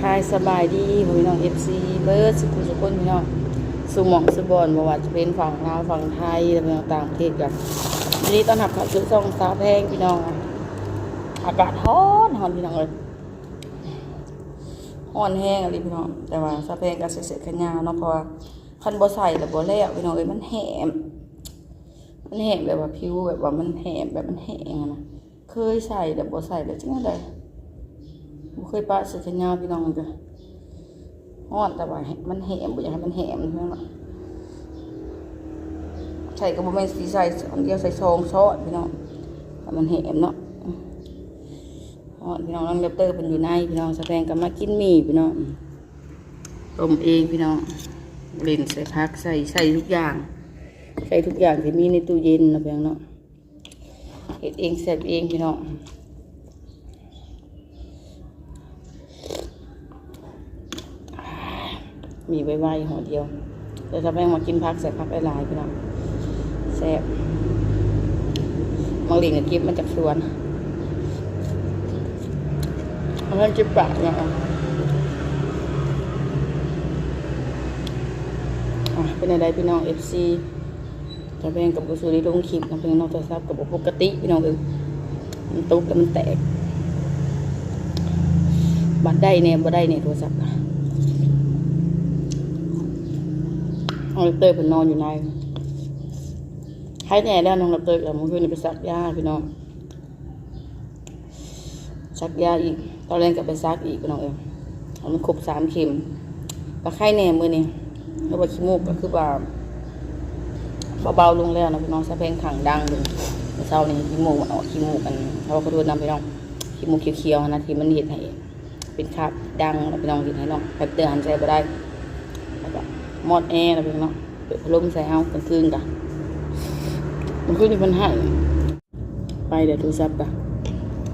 ทายสบายดีพี่น้องเอฟซีเบิร์ดสุขุสุขนพี่น้องสุหมองสุบอนบว่าจะเป็นฝั่งลาวฝั่งไทยและต่างประเทศกันวันนี้ต้อนรับเข้าสู่ช่องสาวแพงพี่น้อง อากาศร้อนร้อนพี่น้องเลยร้อนแห้งอะไรพี่น้อง แต่ว่าสาวแพงก็เสียๆขยาวเนาะเพราะว่าคันบ่ใส่แล้วบ่แล้วพี่น้องเอ้ยมันแหมมันแห้งแบบว่าผิวแบบว่ามันแห้งแบบมันแห้งนะเคยใส่แต่บ่ใส่แล้วจังได๋ บ่เคยปะเสื้อแขนยาวพี่น้องจ้ะฮ้อนแต่ว่ามันแห้งบ่อยากให้มันแห้งพี่น้องเนาะใส่ก็บ่แม่นสิใส่อันเดียวใส่ซองซอพี่น้องให้มันแห้งเนาะฮอนพี่น้องน้องเดบเตอร์เพิ่นอยู่ในพี่น้องสแตงก็มากินหมี่พี่น้องต้มเองพี่น้องเล่นใส่ผักใส่ใส่ทุกอย่างใช้ทุกอย่างที่มีในตู้เย็นนะเพียงเนาะเฮ็ดเองเสร็จเองพี่น้อง มีไว้ๆห่อเดียวแต่ถ้าแม่งมากินพักใส่พักหลายๆพี่น้องแซ่บมังลิงกับกิบมาจากสวนเอาเพื่อนจิบปากเนาะเป็นอะไรพี่น้อง FC จะแบ่งกับกุศลลงคลิปนะเพื่อนนอกจากทราบกับปกติพี่น้องเออมันตุกแล้วมันแตกบัดได้เนี่ยบ่ได้เนี่ยโทรศัพท์นะ น้องเตยเป็นนอนอยู่ในใครแน่แล้วน้องเตยกับมึงเพื่อนไปซักยาพี่น้องซักยาอีก ตอนแรกกับไปซักอีกพี่น้องเออเอามันครบสามเข็มก็ไข้แน่มือนี่แล้วว่าขี้มูกก็คือว่าเบาๆลงแล้วนะพี่น้องสะเพงขังดังเลยเมื่อเช้านี้ขี้มูกมันออกขี้มูกกันเขาก็โดนนำพี่น้องขี้มูกเขียวๆนะที่มันเห็นให้เป็นคราบดังนะพี่น้องเห็นให้น้องแบบเตือนใจบ่ได้ มอดแอร์นะพี่น้องเปิดพัดลมใส่เอากลางคืนกันมื่อคืนนี่มันหายไปเดี๋ยวโทรศัพท์ปะ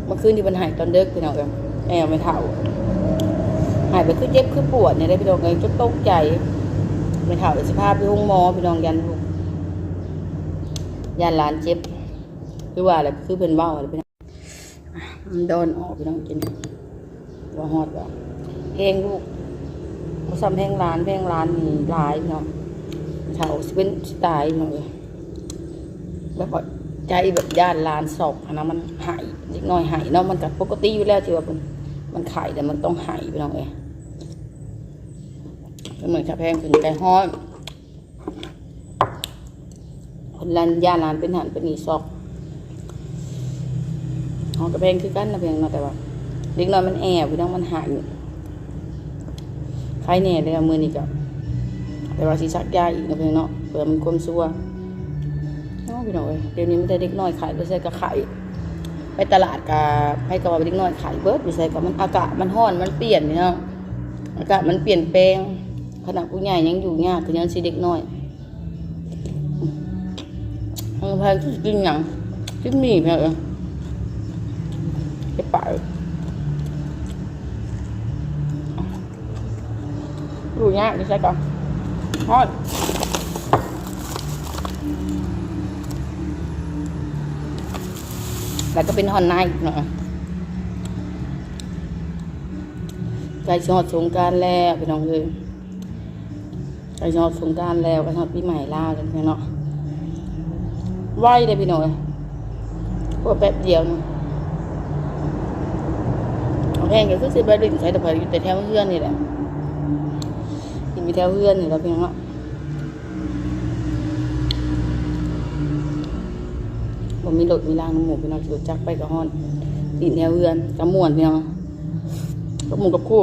เมื่อคืนนี่มันหายตอนเด็กพี่น้องเอ็มแอร์ไม่เท่าหายไปคือเจ็บคือปวดเนี่ยได้พี่น้องเองจนตกใจไม่เท่าเลยสภาพไปห้องหมอพี่น้องยันลูกยานหลานเจ็บคือว่าอะไรคือเป็นเบ้าอะไรเป็นอะมันโดนออกไปต้องกินว่าฮอดว่าเพลงลูก ซ้ำเพลงร้านเพลงร้านนี่หลายเนาะเฉาสิเป็นสไตล์เนาะแบบว่าใจแบบย่านลานศอกอะนะมันหายเล็กน้อยหายเนาะมันกับปกติอยู่แล้วที่ว่ามันมันไข่แต่มันต้องหายไปน้องเอ้ยเหมือนชาแพงถึงไก่ฮ้อนคนลันยาลานเป็นหันเป็นนีซอกหอกระเพงคือกันนะเพียงเนาะแต่ว่าเด็กน้อยมันแอบพี่น้องมันหายใครแน่เลยอะมือนี่กับแต่ว่าสีชักยาอีกนะเพียงเนาะเผื่อมันความซัวเนาะพี่น้องเอ้ยเดี๋ยวนี้มันได้เด็กน้อยขายไปใส่กระไข่ไปตลาดกับให้กับว่าเด็กน้อยขายเบิร์ดไปใส่กับมันอากาศมันร้อนมันเปลี่ยนพี่น้องอากาศมันเปลี่ยนแปลงขนาดผู้ใหญ่ยังอยู่ยากคือยังสิเด็กน้อย Không phải cứ kinh nhận Cái mì mẹ ơi Cái bạo Rồi nha, đi xe con Thôi Và có bên hòn này nữa ใกล้ชอดสงการแล้วพี่น้องเลยใกล้ชอดสงการแล้วใกล้ชอดปีใหม่ลาวกันเนาะไหวเลยพี่หน่อยพวกแป๊บเดียวนึงอาแพงก็คือสิบรินใช้แต่พออยู่แต่แถวเพื่อนนี่แหละ กินไปแถวเพื่อนนี่แล้วพี่น้องเนาผมมีรถมีรางน้ำหมูพี่น้องรถจักรไปกับฮอนติดแถวเพื่อนกับม่วนพี่น้องกับหมูกับคู่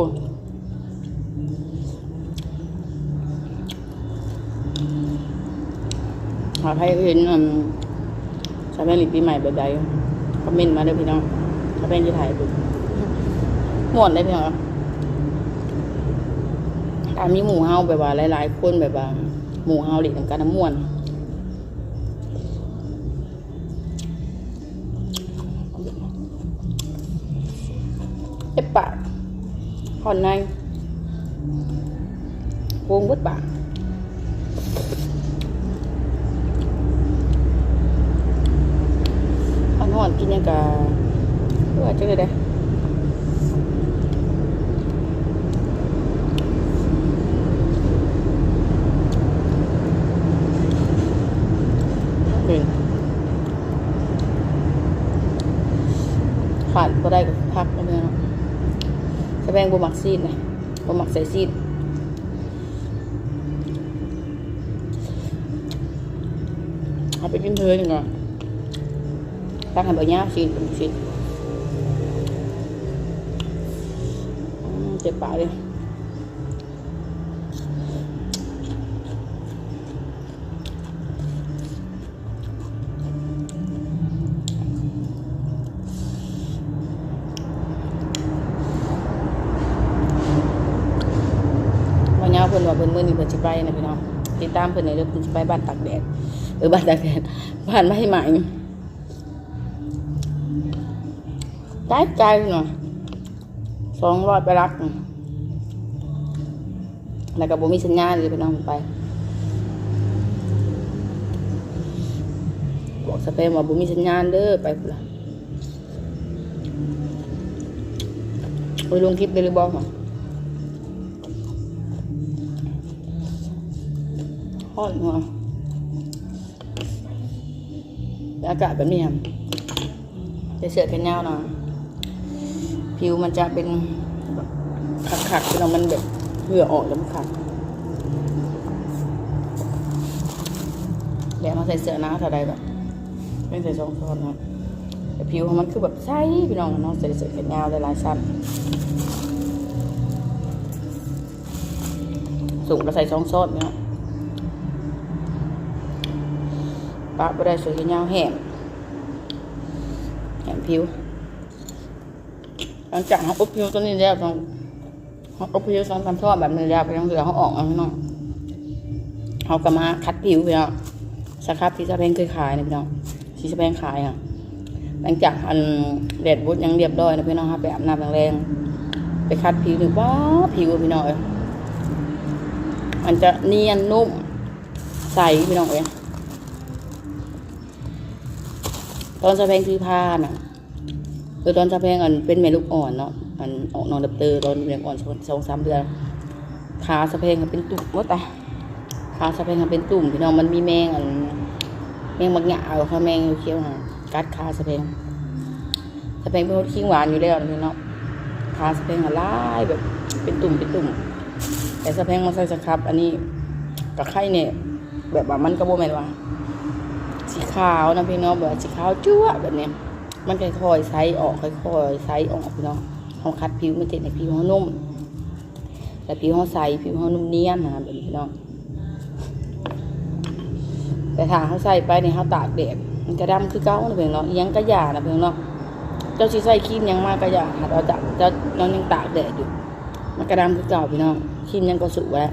หาใครเห็นอืมชาแป้งหลีปีใหม่แบบใดคอมเมนต์มาเด้อพี่น้องชาแป้งจะถ่ายดูม่วนได้พี่น้องามมีหมู่เฮาแบบว่าหลายๆคนแบบว่าหมู่เฮาหลีกนำกันน้ำมวนเอฟปากหอนในวงบดปากอันหอนกินยังกะเพื่อจะได้ได้ ขาดก็ได้ก็พักแล้วเนาะสแพง บ่มักซีดนะบ่มักใส่ซีดเอาไปกินเพื่อนก่อนตั้งให้บ่ยากซีดเป็นซีดเจ็บปากเลย พิ่นว่าเพิ่นมื้อนี้เพิ่นสิไปนะพี่น้องติดตามเพิ่นในเรื่องเพิ่นสิไปบ้านตากแดดเออบ้านตากแดดบ้านไม่ใหม่ไกลไกลหน่อยสองร้อยไปรักแล้วก็บ่มีสัญญาเลยพี่น้องไปบอกสเปนว่าบ่มีสัญญาณเด้อไปพุ่นล่ะไปลงคลิปได้หรือบ่หรอ ฮอดหัวอากาศแบบนี้ครับจะเสื้อแขนยาวหน่อยผิวมันจะเป็นแบบขัดๆเรามันแบบเหงื่อออกแล้วมันขัดแล้วมาใส่เสื้อนาวเท่าใดแบบไม่ใส่สองซ้อนครับแต่ผิวของมันคือแบบใสพี่น้องเนาะใส่เสื้อแขนยาวหลายๆชั้นสูงก็ใส่สองซ้อนเนาะ ปะบ่ได้สวยยาวแห้งแห้งผิว หลังจากเขาอบผิวตัวนี้แล้วต้องเขาอบผิวสองสามทอดแบบนี้แล้วไปยังเหลือเขาออกเอาพี่น้องเขาก็มาคัดผิวพี่น้องสครับที่สะแพงเคยขายนะพี่น้องที่สะแพงขายอะหลังจากอันแดดบุดยังเรียบร้อยนะพี่น้องครับไปอาบน้ำแรงๆไปคัดผิวหรือว่าผิวพี่น้องเอ้ยมันจะเนียนนุ่มใสพี่น้องเอ้ย ตอนสะแพงคือผ้าน่ะเออตอนสะแพงอันเป็นแม่ลูกอ่อนเนาะอันออกนอนดับเตอร์ตอนเรียงอ่อนสองสามเดือนขาสะแพงก็เป็นตุ่มว่าแต่ขาสะแพงก็เป็นตุ่มพี่น้องมันมีแมงอันแมงบางหยาเอาค่ะแมงเขียวๆน่ะกัดขาสะแพงสะแพงเป็นคนขี้หวานอยู่แล้วพี่น้องขาสะแพงอะลายแบบเป็นตุ่มเป็นตุ่ม แต่สะแพงมาใส่สครับ อันนี้กับไข่เนี่ยแบบว่ามันก็บ่แม่นว่า ขาวนะพี่น้องแบบสีขาวจั่วแบบเนี้ยมันค่อยๆไซส์ออกค่อยๆไซส์ออกพี่น้องเขาคัดผิวมันติดในผิวเขานุ่ม แต่ผิวเขาใสผิวเขานุ่มเนียนนะแบบนี้พี่น้องแต่ถ้าเขาใส่ไปในเขาตากแดดมันก็ดำคือเก้านะเพียงเนาะอิหยังกระยานะเพียงเนาะเจ้าชีใส่ครีมยังมากกระยาหาเราจับเจ้าน้องยังตากแดดอยู่ มันกระดำคือเก่าพี่น้องครีมยังก็สุกแล้ว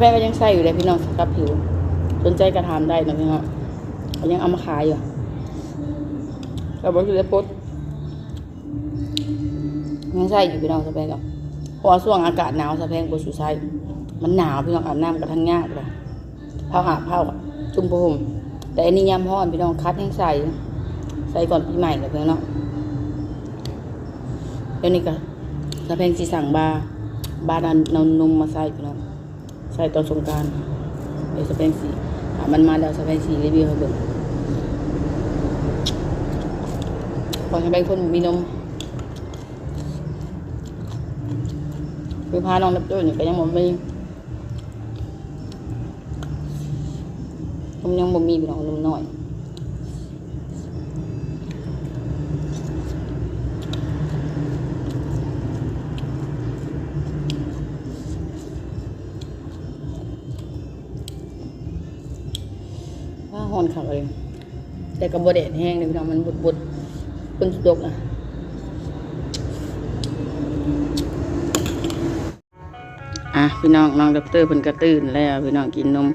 แป้งก็ยังใส่อยู่เลยพี่น้องสครับผิว สนใจกระทำได้นะพี่น้องยังเอามาขายอยู่เราบอกอยู่ในโพสต์ยังใส่อยู่พี่น้องสแปงกับเพราะช่วงอากาศหนาวสะแปงบสุใส่มันหนาวพี่น้องอาบน้ำกระทั่งยากเลยเผาอาบเผาจุ่มผมแต่อันนี้ยามร้อนพี่น้องคัดยังใส่ใส่ก่อนปีใหม่เลยพี่น้องเดี๋ยวนี้ก็สะแปงสีสั่งบาร์บาดันนมนมมาใส่พี่น้อง ใส่ตอนสงการเดี๋ยวสเปนสีมันมาแล้วสเปนสีรีวิวให้เบิ่งพอสเปนคนมีนมคือพาน้องรับด้วยนี่ก็ยังบ่มีผมยังบ่มีพี่น้องนมน้อย หอนขับเลยแต่กับบดเดดแห้งเลยพี่น้องมันบดบดๆเป็นสุดกอะอะพี่น้องน้องด็อกเตอร์เพิ่นก็ตื่นแล้ว พี่น้องกินนม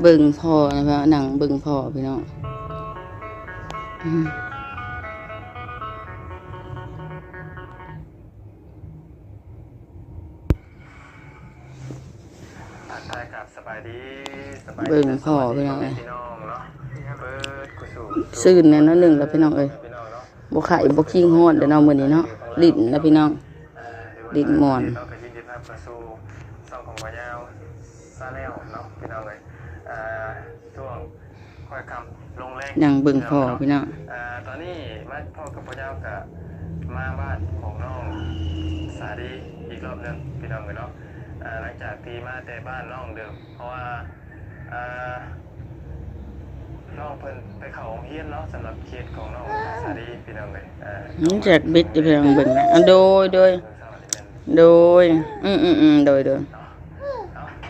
เบิ่งพ่อนะครับหนังเบิ่งพ่อพี่น้องอืมอ่าใช่ครับสบายดีสบายดีเบิ่งพ่อพี่น้องเอ้ย พี่น้องเนาะเปิดกุศล ซื่นแน่นอนหนึ่งแล้วพี่น้องเอ้ยพี่น้องเนาะบ่ไข่บ่คิงฮอดเดี๋ยวน้องมื้อนี้เนาะลิ้นนะพี่น้องอ่าหรืว่าลิ้นม่อนเราไปยินดีต้อนรับสู่ช่องของวายาวซาแนลเนาะพี่น้องเลยค่อยคำลงแรงยังเบิ่งพ่อพี่น้องอ่าตอนนี้มาพ่อกับพ่อเจ้ากับมาบ้านของน้องสาดีอีกรอบหนึงพี่น้องเลยเนาะอ่าหลังจากที่มาแต่บ้านน้องเดิมเพราะว่าอ่า น้องเพิ่นไปเข้าโรงเรียนเนาะสำหรับเคสของน้องสาดีพี่น้องเลยอ่านี่จากบิดจะเพียงเบิ่งนะอะโดยโดยเมื่อเช้านี่แม่นโดยอืมอืมอืมโดยโดยเนาะ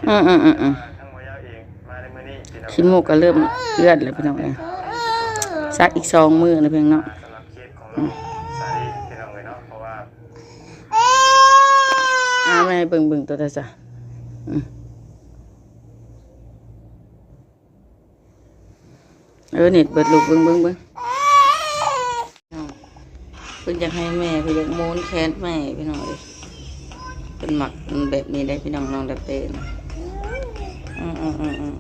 อืมอืมอืมอืมทั้งหมดยาวเองมาในมื้อนี้พี่น้องขี้มูกก็เริ่มเลือดแล้วพี่น้องเลยซักอีกสองมือนะเพียงเนาะสำหรับเคสของน้องสาดีพี่น้องเลยเนาะเพราะว่าอ้าไม่ให้เบิ่งเบิ่งตัวตาจ้ะอืม เออเน็ตเบิดลูกเบิ่งเบิ่งเบิ่งเพิ่อยากให้แม่เพิ่นอยากโมนแขนแม่พี่น้องเลยเพิ่นหมักแบบนี้ได้พี่น้องน้องดับเต้นอืมอืมอืมอืม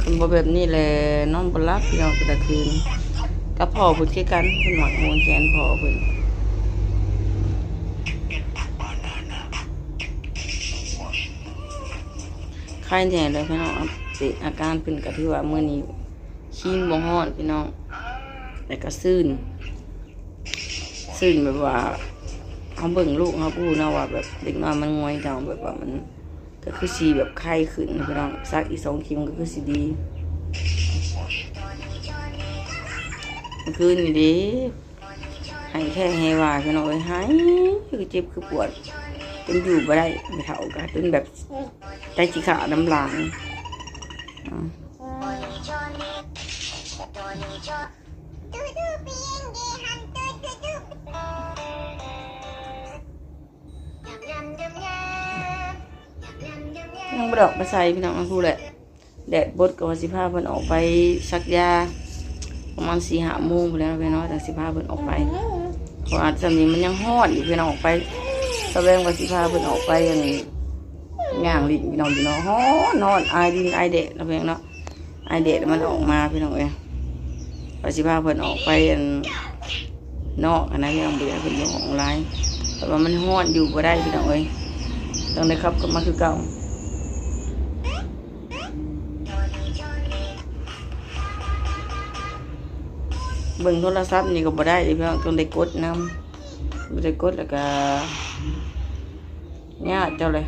คนบ่แบบนี้แหละน้องบ่รับพี่น้องแต่ละคืนกับพ่อพิ่นคือกันเพิ่นหมักโมนแขนพ่อเพิ่น ไข้แน่เลยพี่น้องติอาการเป็นก็ที่ว่าเมื่อนี้ขี้บ่ฮ้อนพี่น้องแล้วก็ซื่นซื่นแบบว่าเขาเบิ่งลูกเขาพูดนะว่าแบบเด็กน้อยมันงวยจังแบบว่ามันก็คือสีแบบไข้ขึ้นพี่น้องซักอีสองเข็มก็คือสีดีคืนนี่ดิให้แค่ให้ว่าพี่น้องเอ้ยหายคือเจ็บคือปวด จนอยู่บ่ได้ไม่เท่ากันจนแบบใจจีขาน้ำลายอะยังบดอกมาใส่พี่น้องมาพูดแหละแดดบดกับวันสิบห้าเพิ่นออกไปซักยาประมาณสี่ห้าโมงไปแล้วพี่น้องแต่สิบห้าเพิ่นออกไปเพราะอาจจะนี้มันยังฮอดอยู่พี่น้องออกไป ตะแสดงว่าสิบห้าเพิ่นออกไปอย่างนี้ย่างลิ้นพี่น้องพี่น้องฮ้อนนอนไอายดินไอายเดะนะเพียงเนาะไอายเดะมันออกมาพี่น้องเอ้ยปฏิภาเพิ่นออกไปอันนอกอันนั้นพี่น้องเบื่อเพิ่นอยู่ของไลน์แต่ว่ามันฮ้อนอยู่บ่ได้พี่น้องเอ้ยต้องได้ครับก็มาคือเก่าเบิ่งโทรศัพท์นี่ก็บ่ได้พี่น้องต้องได้กดนำบ่ได้กดแล้วก็ญาติเจ้าเลย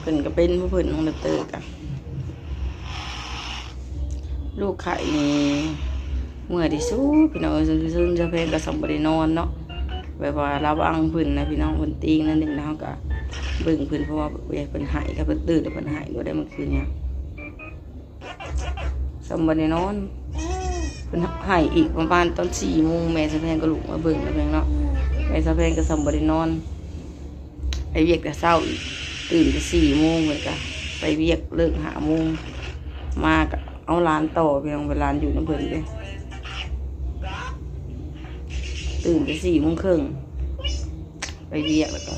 เพิ่นก็เป็นผู้เพิ่นของดับเตอร์กันลูกไข่นี่เมื่อที่สุดพี่น้องซึ่งซึ่งจะเพลงก็สมบได้นอนเนาะแบบว่าเระวังพิ่นนะพี่น้องเพิ่นตีงนั่นเองนะก็เบิ่งพิ่นเพราะว่าเวลาเพิ่นหายก็เพิ่นตื่นแล้วเพิ่นหายด้วยได้เมื่อคืนเนี่ยสมบได้นอน พิ่นหายอีกประมาณตอน4โมงแม่สะแพงก็ลุกมาเบิ่งแล้วเพียงเนาะแม่สะแพงก็สมบได้นอน ไปเวียกแต่เช้าอีกตื่นแต่สี่โมงเลยกะไปเวียกเลิกหาโมงมากเอาร้านต่อไปลองไปร้านอยู่น้ำเพลินเลยตื่นแต่สี่โมงครึ่งไปเวียกแล้วก็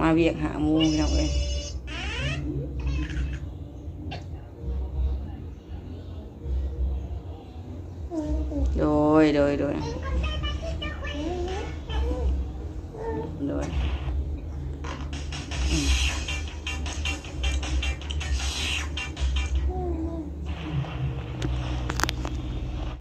มาเวียกหาโมงพี่น้องเลย โดย